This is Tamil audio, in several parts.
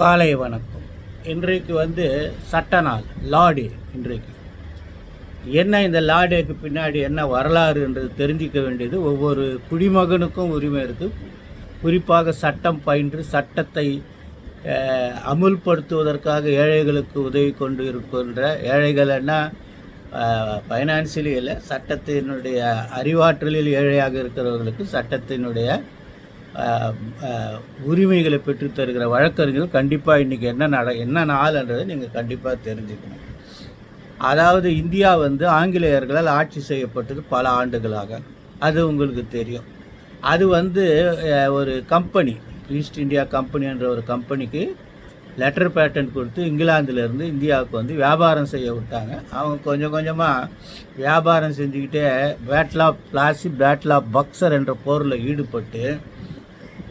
காலை வணக்கம். இன்றைக்கு வந்து சட்ட நாள் லாடே இன்றைக்கு. என்ன இந்த லாடேக்கு பின்னாடி என்ன வரலாறுன்றது தெரிஞ்சிக்க வேண்டியது ஒவ்வொரு குடிமகனுக்கும் உரிமை இருக்குது குறிப்பாக சட்டம் பயின்று சட்டத்தை அமுல்படுத்துவதற்காக ஏழைகளுக்கு உதவி கொண்டு இருக்கின்ற ஏழைகள்னா ஃபைனான்சியலி இல்லை சட்டத்தினுடைய அறிவாற்றலில் ஏழையாக இருக்கிறவர்களுக்கு சட்டத்தினுடைய உரிமைகளை பெற்று தருகிற வழக்கறிஞர்கள் கண்டிப்பாக இன்றைக்கி என்ன நட என்ன நாள்ன்றதை நீங்கள் கண்டிப்பாக தெரிஞ்சுக்கணும். அதாவது இந்தியா வந்து ஆங்கிலேயர்களால் ஆட்சி செய்யப்பட்டது பல ஆண்டுகளாக. அது உங்களுக்கு தெரியும். அது வந்து ஒரு கம்பெனி ஈஸ்ட் இந்தியா கம்பெனின்ற ஒரு கம்பெனிக்கு லெட்டர் பேட்டன் கொடுத்து இங்கிலாந்துலேருந்து இந்தியாவுக்கு வந்து வியாபாரம் செய்ய விட்டாங்க. அவங்க கொஞ்சம் கொஞ்சமாக வியாபாரம் செஞ்சுக்கிட்டே பேட்லா பிளாசி பேட்லா பக்சர் என்ற போரில் ஈடுபட்டு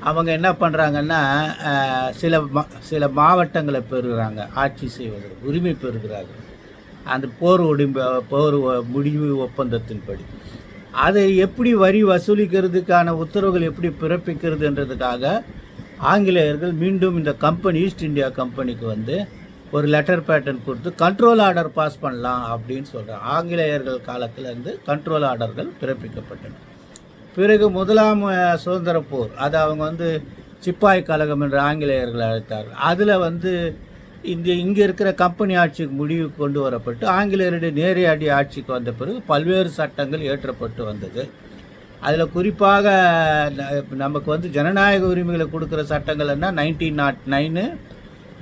அவங்க என்ன பண்ணுறாங்கன்னா சில மா சில மாவட்டங்களை பெறுகிறாங்க ஆட்சி செய்வதற்கு உரிமை பெறுகிறார்கள். அந்த போர் உடிம்ப போர் முடிவு ஒப்பந்தத்தின்படி. அதை எப்படி வரி வசூலிக்கிறதுக்கான உத்தரவுகள் எப்படி பிறப்பிக்கிறதுன்றதுக்காக ஆங்கிலேயர்கள் மீண்டும் இந்த கம்பெனி ஈஸ்ட் இந்தியா கம்பெனிக்கு வந்து ஒரு லெட்டர் பேட்டர்ன் கொடுத்து கண்ட்ரோல் ஆர்டர் பாஸ் பண்ணலாம் அப்படின்னு சொல்கிறாங்க ஆங்கிலேயர்கள் காலத்தில் இருந்து கண்ட்ரோல் ஆர்டர்கள் பிறப்பிக்கப்பட்டன. பிறகு முதலாம் சுதந்திர போர். அது அவங்க வந்து சிப்பாய் கழகம் என்று ஆங்கிலேயர்கள் அழைத்தார்கள். அதில் வந்து இந்த இங்கே இருக்கிற கம்பெனி ஆட்சிக்கு முடிவு கொண்டு வரப்பட்டு ஆங்கிலேயருடைய நேரடி ஆட்சிக்கு வந்த பிறகு பல்வேறு சட்டங்கள் இயற்றப்பட்டு வந்தது. அதில் குறிப்பாக ந- நமக்கு வந்து ஜனநாயக உரிமைகளை கொடுக்குற சட்டங்கள் என்ன? Nineteen nought nine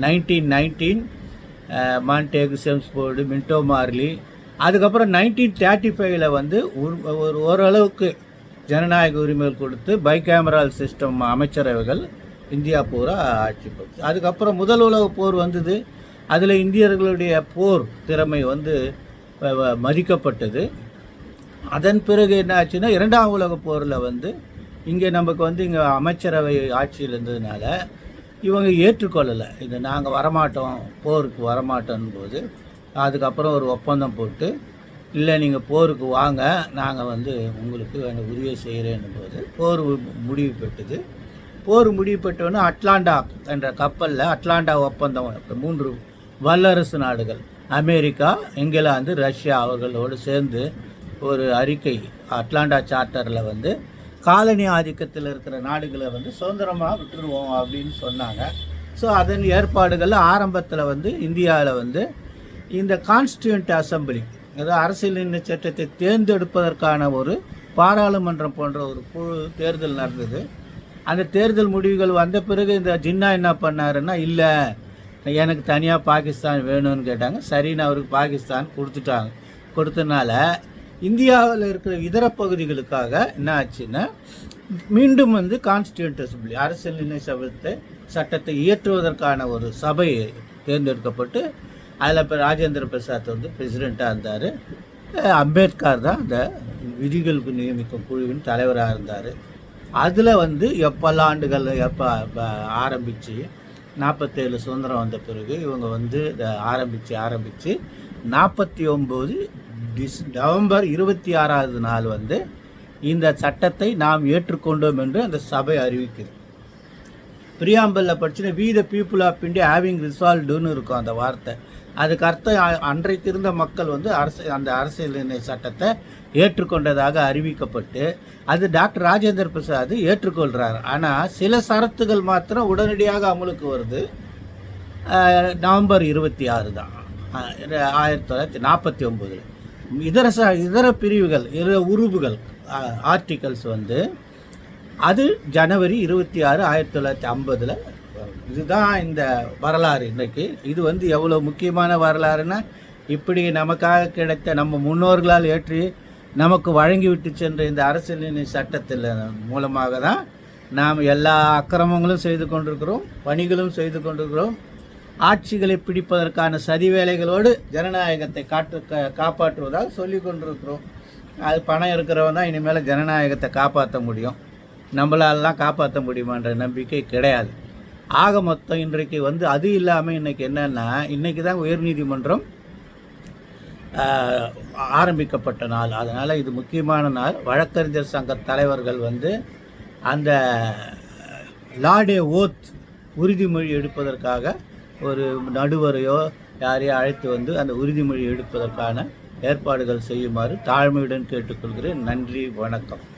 nineteen nineteen Montague Chelmsford Minto Morley. அதுக்கப்புறம் நைன்டீன் தேர்ட்டி ஃபைவ்ல வந்து ஒரு ஒரு ஓரளவுக்கு ஜனநாயக உரிமைகள் கொடுத்து பைகேமரால் சிஸ்டம் அமைச்சரவைகள் இந்தியா பூரா ஆட்சி போச்சு அதுக்கப்புறம் முதல் உலக போர் வந்தது. அதில் இந்தியர்களுடைய போர் திறமை வந்து வ- வ- மதிக்கப்பட்டது. அதன் பிறகு என்ன ஆச்சுன்னா இரண்டாம் உலக போரில் வந்து இங்கே நமக்கு வந்து இங்கே அமைச்சரவை ஆட்சியில் இருந்ததுனால இவங்க ஏற்றுக்கொள்ளலை. இது நாங்கள் வரமாட்டோம் போருக்கு வரமாட்டோம் போது அதுக்கப்புறம் ஒரு ஒப்பந்தம் போட்டு இல்லை நீங்கள் போருக்கு வாங்க. நாங்கள் வந்து உங்களுக்கு வேண்டிய உதவியை செய்கிறேன்னும் போது போர் முடிவு பெற்றது. போர் முடிவு பெற்றோன்னே அட்லாண்டா என்ற கப்பலில் அட்லாண்டா ஒப்பந்தம் மூன்று வல்லரசு நாடுகள் அமெரிக்கா இங்கிலாந்து ரஷ்யா அவர்களோடு சேர்ந்து ஒரு அறிக்கை அட்லாண்டா சார்ட்டரில் வந்து காலனி ஆதிக்கத்தில் இருக்கிற நாடுகளை வந்து சுதந்திரமாக விட்டுருவோம் அப்படின்னு சொன்னாங்க. ஸோ அதன் ஏற்பாடுகள் ஆரம்பத்தில் வந்து இந்தியாவில் வந்து இந்த கான்ஸ்டியூண்ட் அசம்பிளி அதாவது அரசியல் சட்டத்தை தேர்ந்தெடுப்பதற்கான ஒரு பாராளுமன்றம் போன்ற ஒரு குழு தேர்தல் நடந்தது. அந்த தேர்தல் முடிவுகள் வந்த பிறகு இந்த ஜின்னா என்ன பண்ணாருன்னா இல்லை எனக்கு தனியாக பாகிஸ்தான் வேணும்னு கேட்டாங்க. சரின்னு அவருக்கு பாகிஸ்தான் கொடுத்துட்டாங்க. கொடுத்தனால இந்தியாவில் இருக்கிற இதர பகுதிகளுக்காக என்ன ஆச்சுன்னா மீண்டும் வந்து கான்ஸ்டியூண்ட் அசம்பிளி அரசியல் நிர்ணய சபத்தை சட்டத்தை இயற்றுவதற்கான ஒரு சபை தேர்ந்தெடுக்கப்பட்டு அதில் இப்போ ராஜேந்திர பிரசாத் வந்து பிரசிடெண்ட்டாக இருந்தார். அம்பேத்கர் தான் அந்த விதிகளுக்கு நியமிக்கும் குழுவின் தலைவராக இருந்தார். அதில் வந்து எப்பெல்லாம் ஆண்டுகள் எப்போ ஆரம்பித்து நாற்பத்தேழு சுதந்திரம் வந்த பிறகு இவங்க வந்து இதை ஆரம்பித்து ஆரம்பித்து நாற்பத்தி ஒம்பது டிஸ் நவம்பர் இருபத்தி ஆறாவது நாள் வந்து இந்த சட்டத்தை நாம் ஏற்றுக்கொண்டோம் என்று அந்த சபை அறிவிக்குது. பிரியாம்பலில் படிச்சுன்னா we the people of India having ரிசால்வ்டுன்னு இருக்கும் அந்த வார்த்தை. அதுக்கு அர்த்தம் அன்றைக்கு இருந்த மக்கள் வந்து அரசு அந்த அரசியல் சட்டத்தை ஏற்றுக்கொண்டதாக அறிவிக்கப்பட்டு அது டாக்டர் ராஜேந்திர பிரசாத் ஏற்றுக்கொள்கிறார் ஆனால் சில சரத்துகள் மாத்திரம் உடனடியாக அமலுக்கு வருது. நவம்பர் இருபத்தி ஆறு தான். ஆயிரத்தி தொள்ளாயிரத்தி நாற்பத்தி ஒம்போதில். இதர ச இதர பிரிவுகள் இதர உறுப்புகள் ஆர்டிகல்ஸ் வந்து அது ஜனவரி இருபத்தி ஆறு ஆயிரத்தி தொள்ளாயிரத்தி ஐம்பதில் இதுதான் இந்த வரலாறு இன்றைக்கு இது வந்து எவ்வளோ முக்கியமான வரலாறுன்னா இப்படி நமக்காக கிடைத்த நம்ம முன்னோர்களால் ஏற்றி நமக்கு வழங்கிவிட்டு சென்ற இந்த அரசியல் சட்டத்தில் மூலமாக தான் நாம் எல்லா அக்கிரமங்களும் செய்து கொண்டிருக்கிறோம் பணிகளும் செய்து கொண்டிருக்கிறோம். ஆட்சிகளை பிடிப்பதற்கான சதி வேலைகளோடு ஜனநாயகத்தை காட்டு காப்பாற்றுவதாக சொல்லி கொண்டிருக்கிறோம். அது பணம் இருக்கிறவன் தான் இனிமேல் ஜனநாயகத்தை காப்பாற்ற முடியும். நம்மளாலலாம் காப்பாற்ற முடியுமான்ற நம்பிக்கை கிடையாது. ஆக மொத்தம் இன்றைக்கு வந்து அது இல்லாமல் இன்றைக்கி என்னென்னா இன்றைக்கி தான் உயர்நீதிமன்றம் ஆரம்பிக்கப்பட்ட நாள். அதனால் இது முக்கியமான நாள். வழக்கறிஞர் சங்க தலைவர்கள் வந்து அந்த லாடே ஓத் உறுதிமொழி எடுப்பதற்காக ஒரு நடுவரையோ யாரையோ அழைத்து வந்து அந்த உறுதிமொழி எடுப்பதற்கான ஏற்பாடுகள் செய்யுமாறு தாழ்மையுடன் கேட்டுக்கொள்கிறேன். நன்றி வணக்கம்.